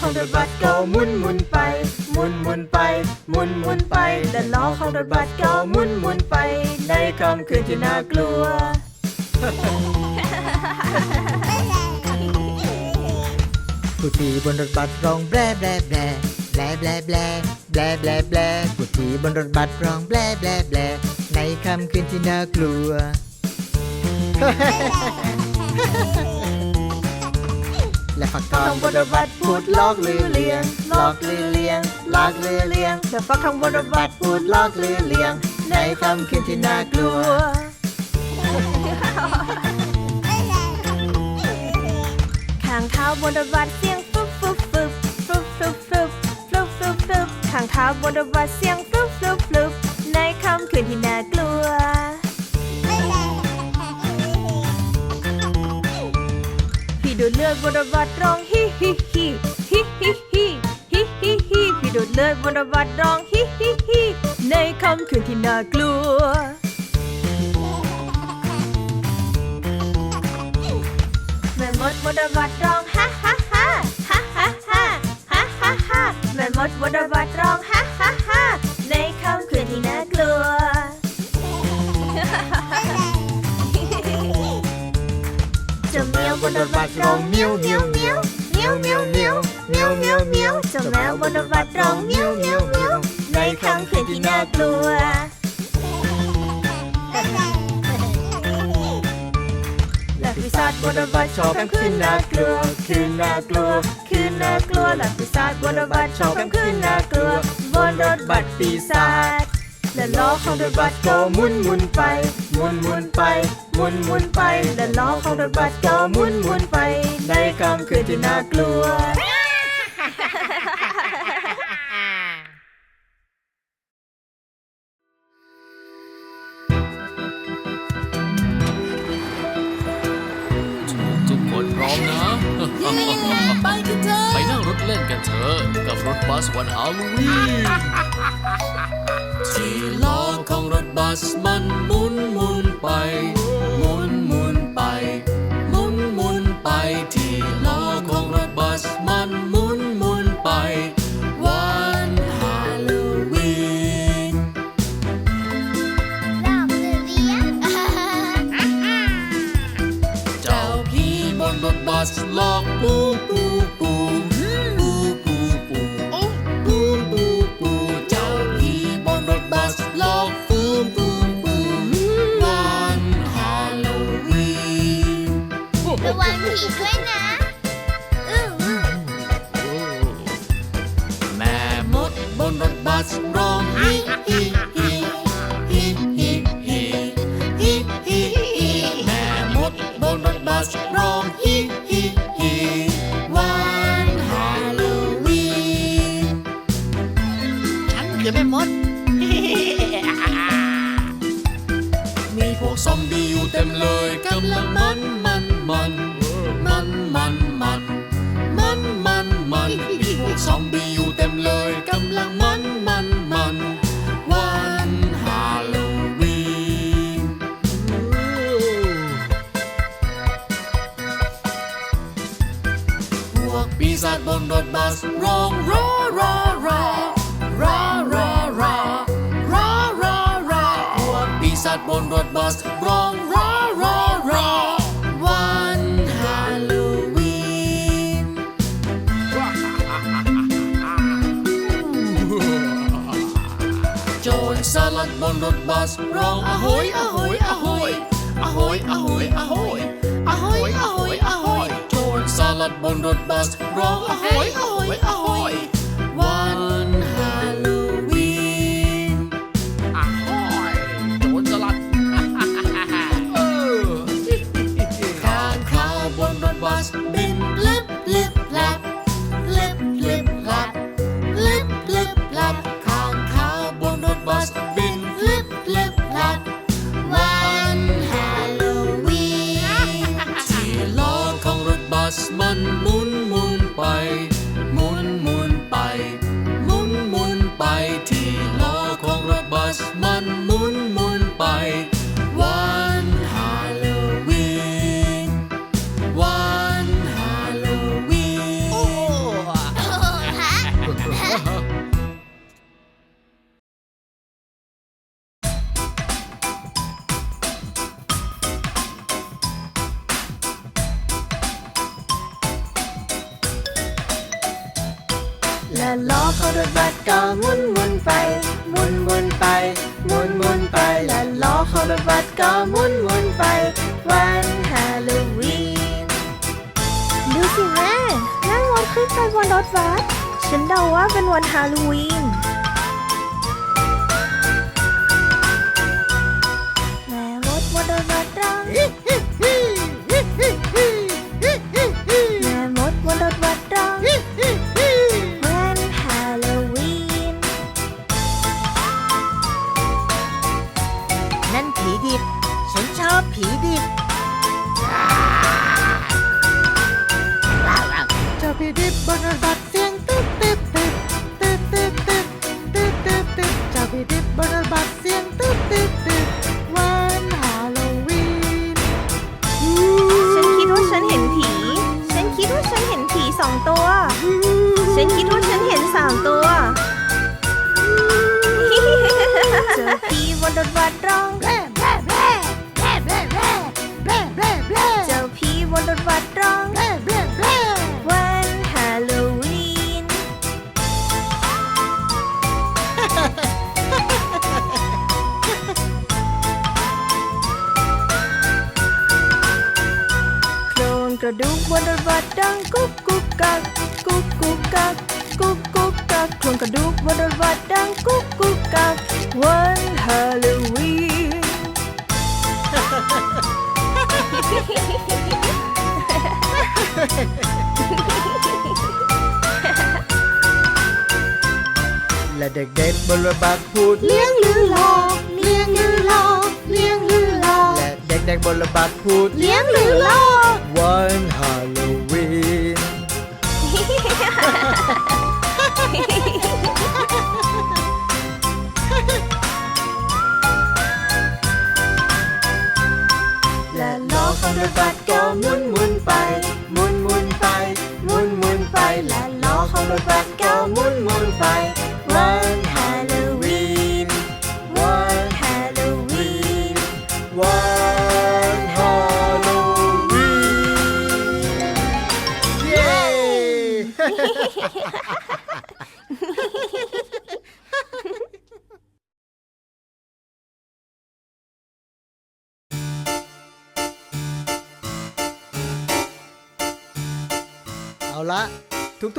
ของรถบัสก็หมุนหมุนไปหมุนหมุนไปหมุนหมุนไปและล้อของรถบัสก็หมุนหมุนไป ในค่ำคืนที่น่ากลัวผู้ที่บนรถบัสร้องแบลแบลแบลแบลแบลแบลแบลแบลแบลผู้ที่บนรถบัสร้องแบลแบลแบลในค่ำคืนที่น่ากลัว และฝักทองบนรถบัสพูดลอกลือเลียงลอกลือเลียงลอกลือเลียงและฝักทองบนรถบัสพูดลอกลือเลียง ในค่ำคืนที่น่ากลัวข้างเท้าบนรถบัสเสียงฟึบฟึบฟึบฟึบฟึบฟึบฟึบฟึบฟึบข้างเท้าบนรถบัสเสียงฟึบฟึบฟึบในค่ำคืนที่น่ากลัว ดูดเลือดบนบัสร้องฮิฮิฮิฮิฮิฮิฮิฮิฮิพี่ดูดเลือดบนบัสร้องฮิฮิฮิในค่ำคืนที่น่ากลัว แม่มดบนบัสร้องฮ่าฮ่าฮ่าฮ่าฮ่าฮ่าฮ่าฮ่าแม่มดบนบัสร้อง ถบัสร้องเมียวเมียวเมียวเมียวเมียวเมียวเมียวเมียวเมียวเจ้าแมวบนรถบัสร้องเมียวเมียวเมียวในค่ำคืนที่น่ากลัวและปีศาจบนรถบัสชอบกลางคืนน่ากลัว คืนน่ากลัว คืนน่ากลัวและปีศาจบนรถบัสชอบกลางคืนน่ากลัว บนรถบัสปีศาจและล้อของรถบัสก็หมุนหมุนไปหมุนหมุนไป หมุนหมุนไปและล้อของรถบัสก็หมุนหมุนไป ในค่ำคืนที่น่ากลัว ทุกคนพร้อมนะ ไปกันเถอะไปนั่งรถเล่นกันเถอะกับรถบัสวันฮาโลวีนที่ล้อของรถบัสมันหมุนหมุนไป ระวังผีด้วยนะอื้ออื้อแม่มดบนรถบัสร้องฮิฮิฮิฮิฮิฮิฮิฮิฮิแม่มดบนรถบัสร้องฮิฮิฮิวันฮาโลวีนฉันคือแม่มด มีพวกซอมบี้อยู่เต็มเลยกำลังมันมันมัน ซอมบี้อยู่เต็มเลยกำลังมันมันมันวันฮาโลวีนพวกปีศาจบนรถบัสร้องรอรอรอรอรอรอรอรอรอพวกปีศาจบนรถบัสร้องรอรอ นรถบัสร้องอะโหยอะโหยอะโหยอะโหยอะโหยอะโหยอะโหยอะโหยอะโหยโจรสลัดบนรถบัสร้องอะโหยอะโหยอะโหยวันฮาโลวีนอะโหยโจรสลัดเออข้างขาวบนรถบัสบินลิบลิบลับลิบลิบลับลิบลิบลับข้างขาวบนรถบัส ล้อของรถบัสก็หมุนหมุนไปหมุนหมุนไปหมุนหมุนไปและล้อของรถบัสก็หมุนหมุนไป วันฮาโลวีนดูสิแม่นั่งรถขึ้นไปบนรถบัสฉันเดาว่าเป็นวันฮาโลวีน ผีดิบ ฉันชอบผีดิบเจ้าผีดิบบนรถบัสเสียงตึ๊บตึ๊บตึ๊บตึ๊บตึ๊บตึ๊บตึ๊บตึ๊บตึ๊บเจ้าผีดิบบนรถบัสเสียงตึ๊บตึ๊บตึ๊บวันฮาโลวีนฉันคิดว่าฉันเห็นผี ฉันคิดว่าฉันเห็นผีสองตัว ฉันคิดว่าฉันเห็นสามตัว เจอผีบนรถบัสร้อง กระดูกบนรถบัสดังกุ๊กกุ๊กกักกุ๊กกุ๊กกักกุ๊กกุ๊กกักโครงกระดูกบนรถบัสดังกุ๊กกุ๊กกักวันฮาโลวีนและเด็กๆบนรถบัสพูดเลี้ยงลือหลอกเลี้ยงลือหลอกเลี้ยงลือหลอกและเด็กๆบนรถบัสพูดเลี้ยงหรือหล่อวันฮา โลวีน และล้อของรถบัสก็หมุนหมุนไปหมุนหมุนไปหมุนหมุนไป และล้อของรถบัสก็หมุนหมุนไป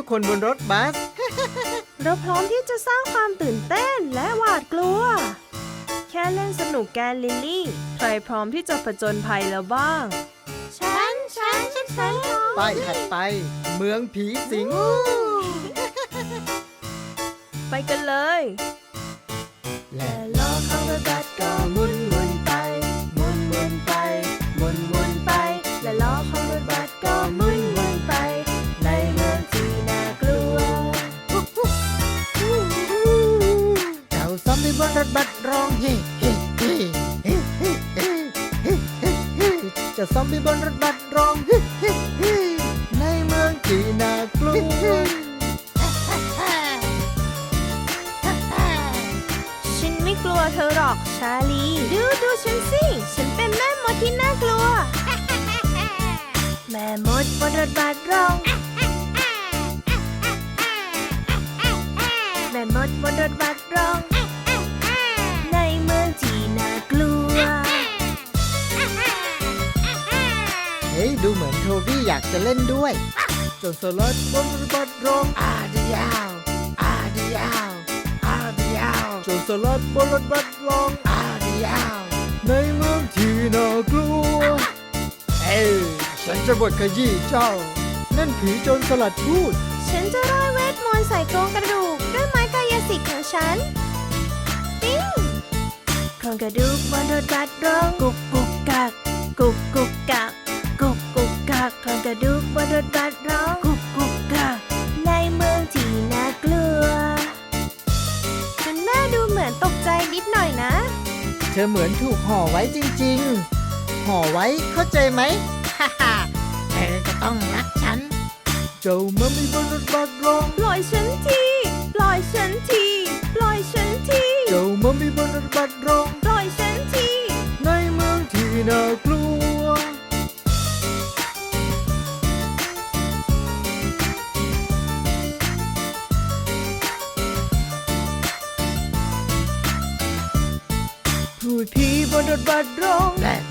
กๆคนบนรถบัส เราพร้อมที่จะสร้างความตื่นเต้นและหวาดกลัว แค่เล่นสนุกแกนลิลลี่ ใครพร้อมที่จะผจญภัยแล้วบ้าง ฉัน ฉัน ฉันฉันพร้อมไปถัดไป เมืองผีสิง ไปกันเลย และล้อของรถบัสก็หมุน เจ้ามบี้บนรถบัสร้องเฮ้เฮ้เฮ้ในเมืองที่น่ากลัวฉันไม่กลัวเธอหรอกชาลี ดูดูฉันสิ ฉันเป็นแม่มดที่น่ากลัว แม่มดบนรถบัสร้อง แม่มดบนรถบัสร้อง เฮ้ยดูเหมือนโทบี้อยากจะเล่นด้วยจนสลัดบนรถบัสร้องอาดียาวอาดียาวอาดียาวจนสลัดบนรถบัสร้องอาดียาวในเมืองที่น่ากลัว เอ้ยฉันจะบดขยี้เจ้า นั่นผีโจรสลัดพูด ฉันจะร่ายเวทมนต์ใส่โครงกระดูกด้วยไม้กายสิทธิ์ของฉันปิ้งโครงกระดูกบนรถบัสร้องกุกกุกกักกุกกุกกักกุกกุก กักโครงกระดูกบนรถบัสร้องกุกกุกกักในเมืองที่น่ากลัวคุณแม่ดูเหมือนตกใจนิดหน่อยนะ เธอเหมือนถูกห่อไว้จริงๆ ห่อไว้เข้าใจไหมฮ่าฮ่าเธอก็ต้องรักฉัน เจ้ามามีบนรถบัสร้อง ปล่อยฉันที ปล่อยฉันที ปล่อยฉันที เจ้ามามีบนรถบัสร้อง ปล่อยฉันที ในเมืองที่น่ากลัว but wrong. Blah.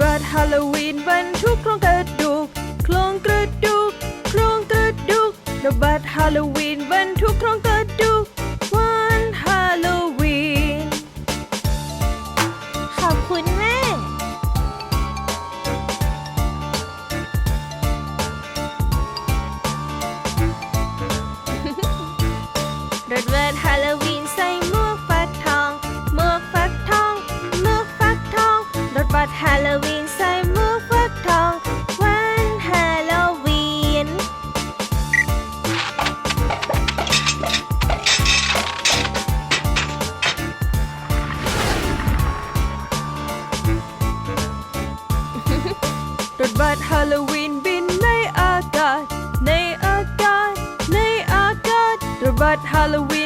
บิร์ตฮาโลวีนบันทุกโครงกระดูกโครงกระดูกโครงกระดูกระบัดฮาโลวีน บัดฮาโลวีนบินในอากาศ ในอากาศ ในอากาศระบัดฮาโลวีน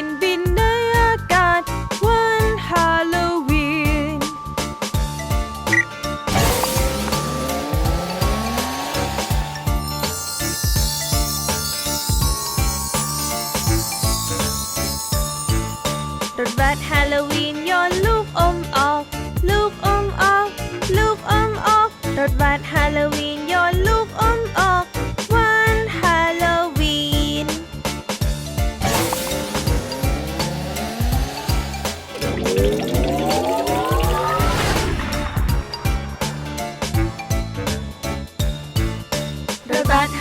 But.